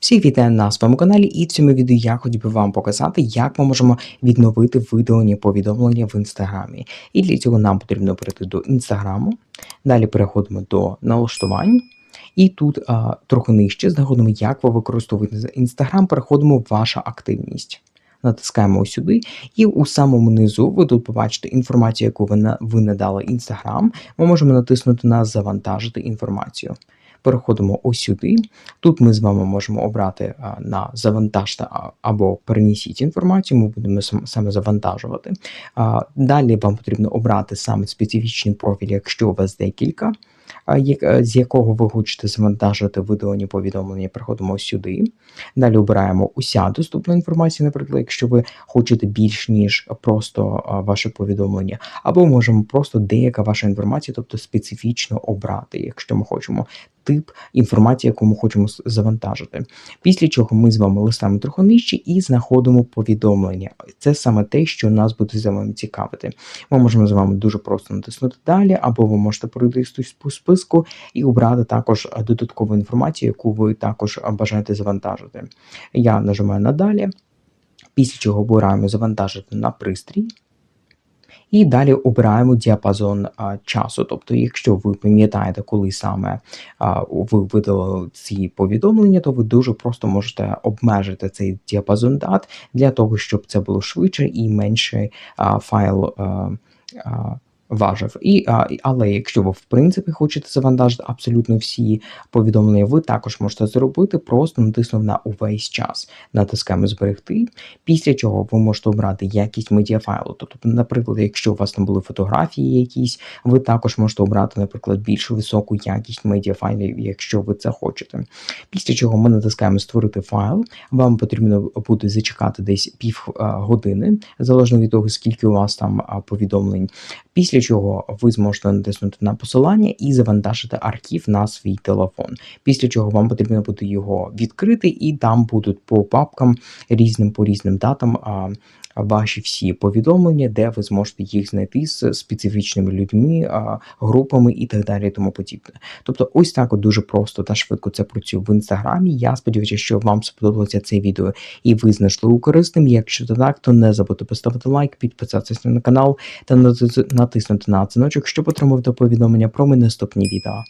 Всіх вітаю на своєму каналі, і в цьому відео я хотів би вам показати, як ми можемо відновити видалені повідомлення в інстаграмі. І для цього нам потрібно перейти до інстаграму. Далі переходимо до налаштувань. І тут а, трохи нижче знаходимо, як ви використовуєте інстаграм, переходимо в ваша активність. Натискаємо ось сюди, і у самому низу ви тут побачите інформацію, яку ви, на, ви надали Інстаграм. Ми можемо натиснути на завантажити інформацію. Переходимо ось сюди. Тут ми з вами можемо обрати на завантажте або перенесіть інформацію. Ми будемо саме завантажувати. Далі вам потрібно обрати саме специфічний профіль, якщо у вас декілька, е, з якого ви хочете завантажити видалені повідомлення. Переходимо ось сюди. Далі обираємо уся доступна інформація, наприклад, якщо ви хочете більш ніж просто ваше повідомлення, або можемо просто деяка ваша інформація, тобто специфічно обрати, якщо ми хочемо тип інформації, яку ми хочемо завантажити. Після чого ми з вами листаємо трохи нижче і знаходимо повідомлення. Це саме те, що нас буде з вами цікавити. Ми можемо з вами дуже просто натиснути далі, або ви можете перейти по списку і обрати також додаткову інформацію, яку ви також бажаєте завантажити. Я нажимаю на далі, після чого обираємо завантажити на пристрій. І далі обираємо діапазон а, часу. Тобто, якщо ви пам'ятаєте, коли саме а, ви видали ці повідомлення, то ви дуже просто можете обмежити цей діапазон дат для того, щоб це було швидше і менше а, файл. А, Важив. І, а, але якщо ви в принципі хочете завантажити абсолютно всі повідомлення, ви також можете зробити, просто натиснув на увесь час. Натискаємо зберегти, після чого ви можете обрати якість медіафайлу. Тобто, наприклад, якщо у вас там були фотографії якісь, ви також можете обрати, наприклад, більш високу якість медіафайлів, якщо ви це хочете. Після чого ми натискаємо створити файл. Вам потрібно буде зачекати десь пів години, залежно від того, скільки у вас там повідомлень. Після чого ви зможете натиснути на посилання і завантажити архів на свій телефон. Після чого вам потрібно буде його відкрити, і там будуть по папкам різним по різним датам а, ваші всі повідомлення, де ви зможете їх знайти з специфічними людьми, групами і так далі, тому подібне. Тобто, ось так от дуже просто та швидко це працює в інстаграмі. Я сподіваюся, що вам сподобалося це відео і ви знайшли його корисним. Якщо так, то не забудьте поставити лайк, підписатися на канал та натис- натиснути на дзвіночок, щоб отримувати повідомлення про мої наступні відео.